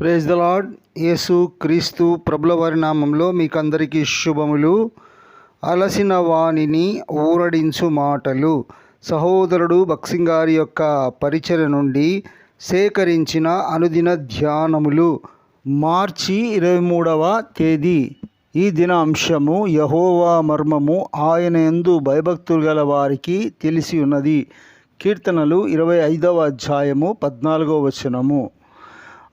Praise the lord యేసు క్రీస్తు ప్రభుల వారి నామంలో మీకు అందరికీ శుభములు. అలసిన వాణిని ఊరడించు మాటలు. సహోదరుడు బక్సింగారి యొక్క పరిచయ నుండి సేకరించిన అనుదిన ధ్యానములు. మార్చి ఇరవై మూడవ తేదీ. ఈ దిన అంశము యహోవా మర్మము ఆయన ఎందు భయభక్తులు గల వారికి తెలిసి ఉన్నది. కీర్తనలు ఇరవై ఐదవ అధ్యాయము పద్నాలుగవ వచనము.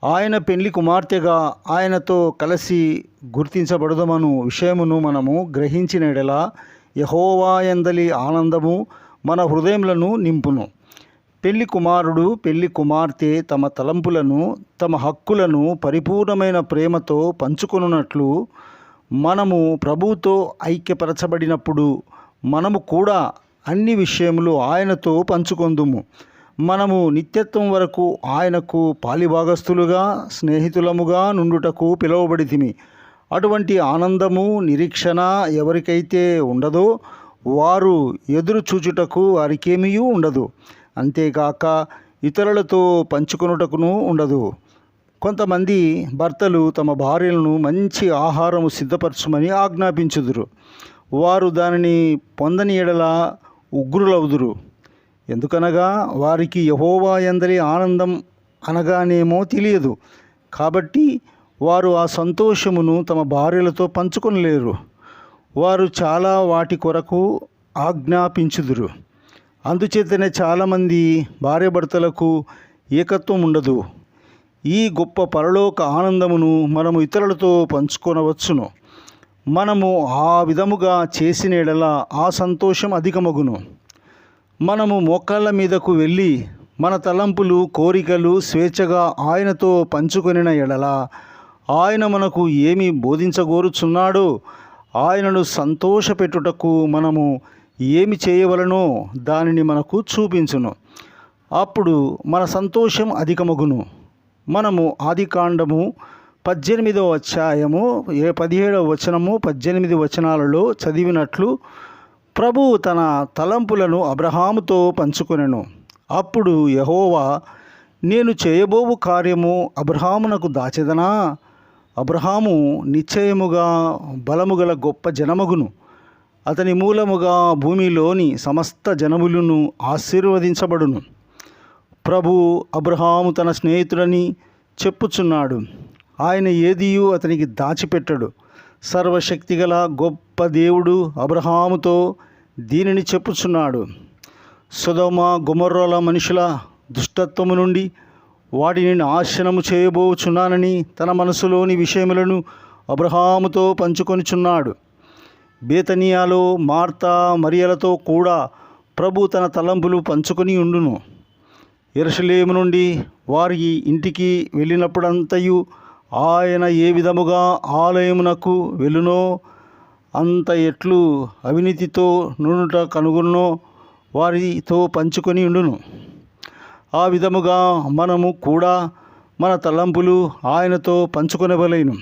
ఆయన పెళ్ళి కుమార్తెగా ఆయనతో కలిసి గుర్తించబడదమను విషయమును మనము గ్రహించిన ఎడల యహోవాయందలి ఆనందము మన హృదయములను నింపును. పెళ్ళి కుమారుడు పెళ్ళి కుమార్తె తమ తలంపులను తమ హక్కులను పరిపూర్ణమైన ప్రేమతో పంచుకొనున్నట్లు మనము ప్రభువుతో ఐక్యపరచబడినప్పుడు మనము కూడా అన్ని విషయములు ఆయనతో పంచుకొందుము. మనము నిత్యత్వం వరకు ఆయనకు పాలిభాగస్తులుగా స్నేహితులముగా నుండుటకు పిలువబడితిమి. అటువంటి ఆనందము నిరీక్షణ ఎవరికైతే ఉండదో వారు ఎదురు చూచుటకు వారికేమీ ఉండదు. అంతేకాక ఇతరులతో పంచుకొనుటకును ఉండదు. కొంతమంది భర్తలు తమ భార్యలను మంచి ఆహారము సిద్ధపరచమని ఆజ్ఞాపించుదురు. వారు దానిని పొందని ఎడల ఉగ్రులవుదురు. ఎందుకనగా వారికి యహోవా ఎందరి ఆనందం అనగానేమో తెలియదు. కాబట్టి వారు ఆ సంతోషమును తమ భార్యలతో పంచుకొనలేరు. వారు చాలా వాటి కొరకు ఆజ్ఞాపించుదురు. అందుచేతనే చాలామంది భార్యాభర్తలకు ఏకత్వం ఉండదు. ఈ గొప్ప పరలోక ఆనందమును మనము ఇతరులతో పంచుకొనవచ్చును. మనము ఆ విధముగా చేసిన ఎడల ఆ సంతోషం అధికమగును. మనము మోకాళ్ళ మీదకు వెళ్ళి మన తలంపులు కోరికలు స్వేచ్ఛగా ఆయనతో పంచుకొనిన ఎడల ఆయన మనకు ఏమి బోధించగోరుచున్నాడో? ఆయనను సంతోషపెట్టుటకు మనము ఏమి చేయవలనో దానిని మనకు చూపించును. అప్పుడు మన సంతోషం అధికమగును. మనము ఆదికాండము పద్దెనిమిదవ అధ్యాయము ఏ పదిహేడవ వచనము పద్దెనిమిది వచనాలలో చదివినట్లు ప్రభువు తన తలంపులను అబ్రహాముతో పంచుకొనెను. అప్పుడు యహోవా నేను చేయబోవు కార్యము అబ్రహామునకు దాచెదనా? అబ్రహాము నిశ్చయముగా బలము గల గొప్ప జనమగును. అతని మూలముగా భూమిలోని సమస్త జనములను ఆశీర్వదించబడును. ప్రభు అబ్రహాము తన స్నేహితుడని చెప్పుచున్నాడు. ఆయన ఏదియూ అతనికి దాచిపెట్టడు. సర్వశక్తిగల గొప్ప దేవుడు అబ్రహాముతో దీనిని చెప్పుచున్నాడు. సుధమ గుమర్రోల మనుషుల దుష్టత్వము నుండి వాటిని నాశనము చేయబోచున్నానని తన మనసులోని విషయములను అబ్రహాముతో పంచుకొనిచున్నాడు. బేతనియాలో మార్తా మరియలతో కూడా ప్రభు తన తలంపులు పంచుకొని ఉండును. ఎరుసలేము నుండి వారి ఇంటికి వెళ్ళినప్పుడంతయు ఆయన ఏ విధముగా ఆలయమునకు వెళ్ళునో అంత ఎట్లు అవినీతితో నుండుట కనుగొన్నో వారితో పంచుకొని ఉండును. ఆ విధముగా మనము కూడా మన తలంపులు ఆయనతో పంచుకొనవలేను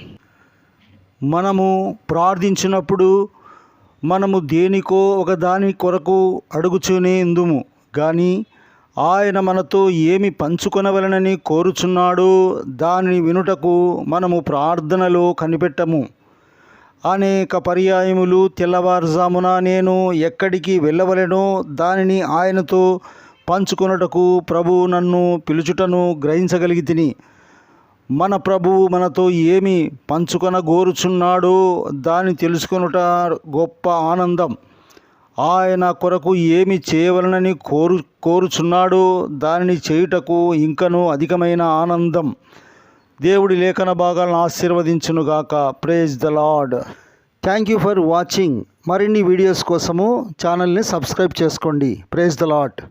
మనము ప్రార్థించినప్పుడు మనము దేనికో ఒక దాని కొరకు అడుగుచూనే ఇందుము కానీ ఆయన మనతో ఏమి పంచుకొనవలనని కోరుచున్నాడో దానిని వినుటకు మనము ప్రార్థనలో కనిపెట్టము. అనేక పర్యాయములు తెల్లవారుజామున నేను ఎక్కడికి వెళ్ళవలెనో దానిని ఆయనతో పంచుకొనుటకు ప్రభు నన్ను పిలుచుటను గ్రహించగలిగి తిని మన ప్రభువు మనతో ఏమి పంచుకొనగోరుచున్నాడో దాన్ని తెలుసుకొనుట గొప్ప ఆనందం. ఆయన కొరకు ఏమి చేయవలనని కోరు కోరుచున్నాడో. దానిని చేయుటకు ఇంకనూ అధికమైన ఆనందం. దేవుడి లేఖన భాగాలను ఆశీర్వదించునుగాక praise the lord thank you for watching మరిన్ని వీడియోస్ కోసము ఛానల్ని సబ్స్క్రైబ్ చేసుకోండి. Praise the lord